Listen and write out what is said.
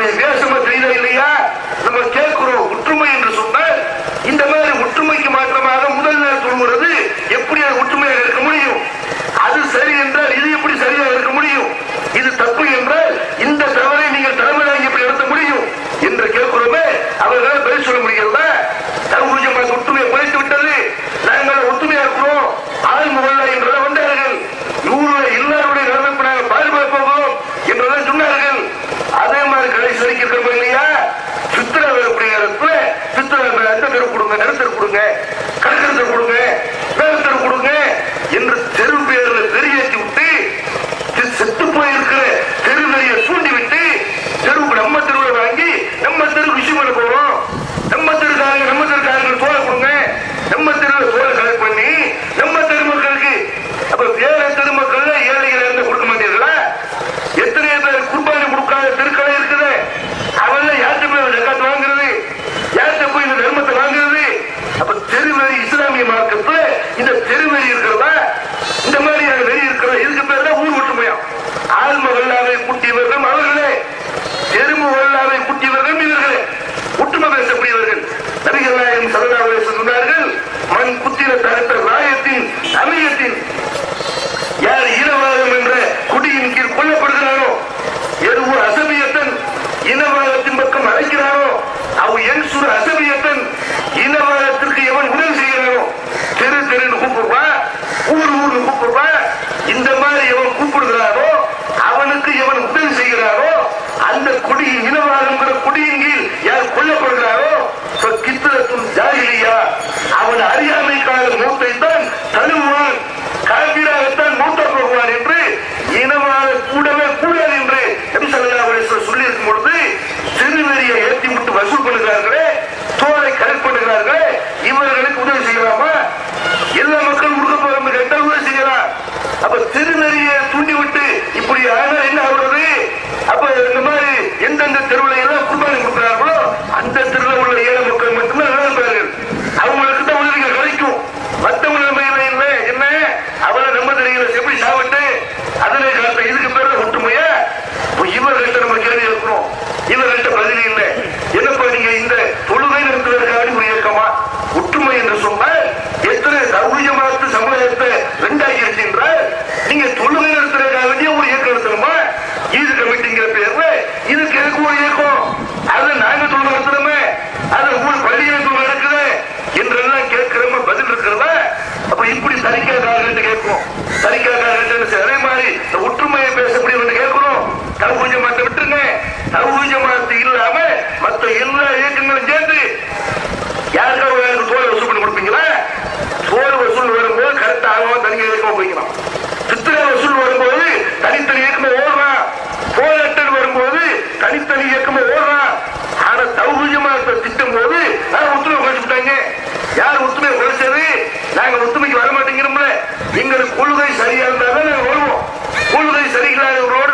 நம்ம தேசம் தெரியுதா இல்லையா? நம்ம கேட்கிறோம் ஒற்றுமை என்று சொன்னால் இந்த மாதிரி ஒற்றுமைக்கு மாற்றமாக முதல் நாள் சொல்கிறது எப்படி அது ஒற்றுமையாக இருக்க முடியும்? அது சரி என்றால் இது எப்படி சரியாக இருக்க முடியும்? இது தப்பு என்றால் இந்த தவறை நீங்கள் தலைமையாக எப்படி நடத்த முடியும் என்று கேட்கிறோமே அவர்களால் பதில் சொல்ல முடிகிறதா? se volver வெறி இருக்கிறத இருக்கிறதா இந்த மாதிரி வெறி இருக்கிறதா இதுக்கு பேர் தான் ஊர் ஒற்றுமையா? ஆழ்ம வல்லாவை குட்டியவர்கள் அவர்களே. எறும்பு வல்லாவை குட்டியவர்கள் இவர்களே. ஒற்றுமை பேசக்கூடியவர்கள் நபிகள் நாயகம் சரதாவை சொன்னார்கள் மண் குத்திர தகத்த அப்ப திருநெறிய தூண்டி விட்டு இப்படி ஆனால் என்ன ஆகுறது? அப்ப இந்த மாதிரி எந்தெந்த தெருவில் எல்லாம் குர்பானி கொடுக்கிறார்களோ அந்த தெருவில் உள்ள ஏழை மக்கள் மட்டும்தான் நடந்தார்கள் அவங்களுக்கு தான் உதவிகள் கிடைக்கும். மற்றவங்க நிலைமையில இல்லை? என்ன? அவரை நம்ம தெரியல எப்படி சாப்பிட்டு அதிலே காட்ட இதுக்கு பேர் ஒற்றுமையா? இவர்கள்ட்ட நம்ம கேள்வி இருக்கணும் இவர்கள்ட்ட பதில் இல்லை. என்னப்பா நீங்க இந்த தொழுகை நடத்துவதற்காக அடிமுறை இயக்கமா? ஒற்றுமை என்று சொன்னால் எத்தனை சௌகரியமாத்து சமுதாயத்தை வைக்கிறான் சித்திரை வசூல் வரும்போது தனித்தனி இயக்கமா ஓடுறான் போராட்டம் வரும்போது தனித்தனி இயக்கமா ஓடுறா. ஆனா சௌகரியமா திட்டம் போது ஆனா ஒத்துமை குறைச்சுட்டாங்க யார் ஒத்துமை குறைச்சது? நாங்க ஒத்துமைக்கு வர மாட்டேங்கிறோம்ல எங்களுக்கு கொள்கை சரியா இருந்தாதான் நாங்க வருவோம். கொள்கை சரியில்லாதவரோட